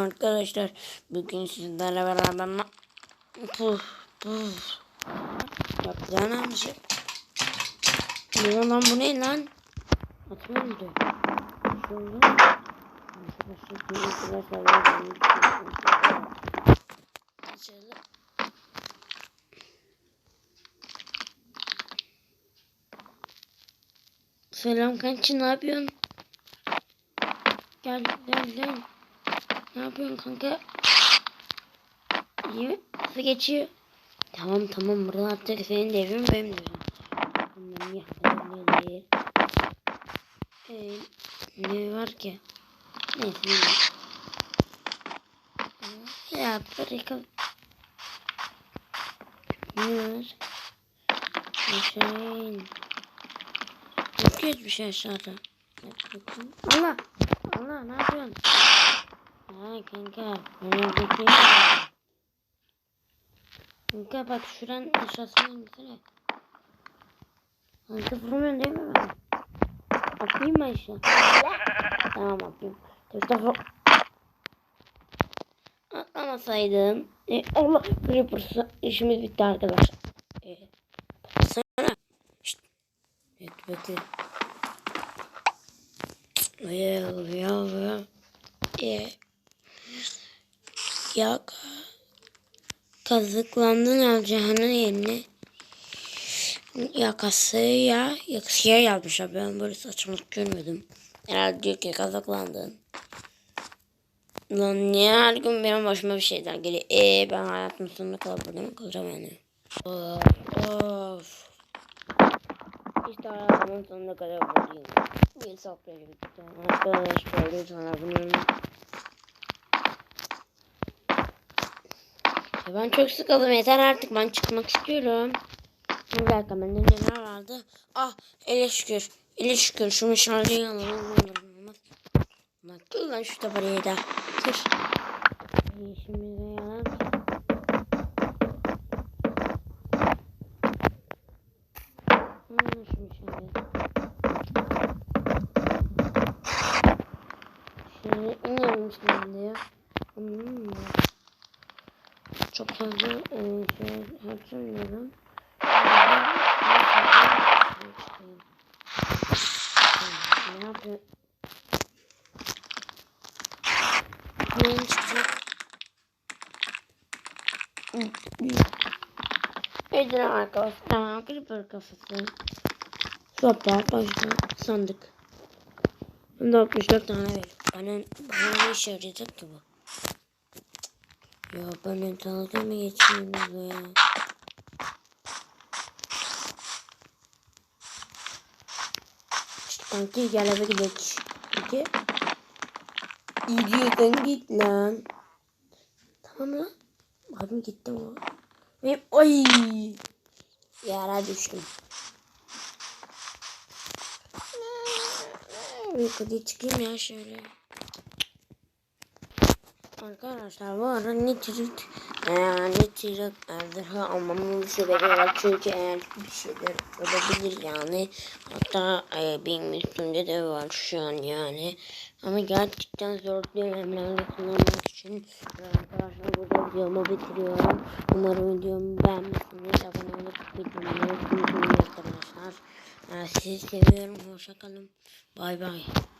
Arkadaşlar bugün sizlerle beraber puf puf yapacağın amca. Ne lan bu ne lan? Atma öldü. Falan. Açalım. Selam kanki ne yapıyorsun? Gel gel gel. Ne yapıyorsun kanka? İyi? Nasıl geçiyor? Tamam tamam burada artık senin devrin benim devrim. Tamam ya ne değil. Ee, ne var ki? Neyse ne Ya bırakın. Ne var? Aşağı in. Yok bir şey aşağıda. Allah! Allah ne yapıyorsun? Ha kanka. Ördekeyim. Kanka bak şuran aşağısına insene. Kanka vurmuyorsun değil mi ben? Atlayayım mı aşağı? Tamam atlayayım. Mustafa. Atlamasaydım. E, Allah Creeper'sa işimiz bitti arkadaşlar. E, sana. Şşt. Evet bekle. Ya ya ya. E, ya kazıklandın alacağının yerine yakasıya yakasıya yazmışlar. Ben böyle saçmalık görmedim. Herhalde diyor ki kazıklandın. Lan niye her gün benim başıma bir şeyler geliyor. Eee ben hayatım sonuna kadar burada mı kalacağım yani? Of of. İşte hayatımın sonuna kadar buradayım. Bir sohbet bitti. Arkadaşlar lütfen abone olun. Ben çok sıkıldım yeter artık ben çıkmak istiyorum. Bir dakika neler vardı? Ah ele şükür. Ele şükür şu meşaleyi alalım. Lan kır lan şu tabareyi da. İyi, Şimdi de yalan. Şöyle inelim şimdi ya. Hmm. Çok fazla e, şey harcamıyorum. Ne yapıyor? Edir arkadaşlar. Tamam, creeper kafası. Sopa, başka, sandık. De 64 tane ver. Bana, bana ne işe yarayacak ki bu? Ya ben dalga mı geçeyim ya? Kanki gel eve gidelim. Kanki. Gidiyorsan git lan. Tamam lan. Abim gitti mi? Benim ay. Yara düştüm. Uykuda çıkayım ya şöyle. Arkadaşlar bu ara nitrit eee nitrit ejderha almamın bir sebebi var. Çünkü eğer bir şeyler olabilir yani. Hatta e, benim üstümde de var şu an yani. Ama gerçekten zor dönemlerde kullanmak için ve arkadaşlar burada videomu bitiriyorum. Umarım videomu beğenmişsiniz abone olup videomu unutmayın arkadaşlar. Ee, sizi seviyorum. Hoşçakalın bay bay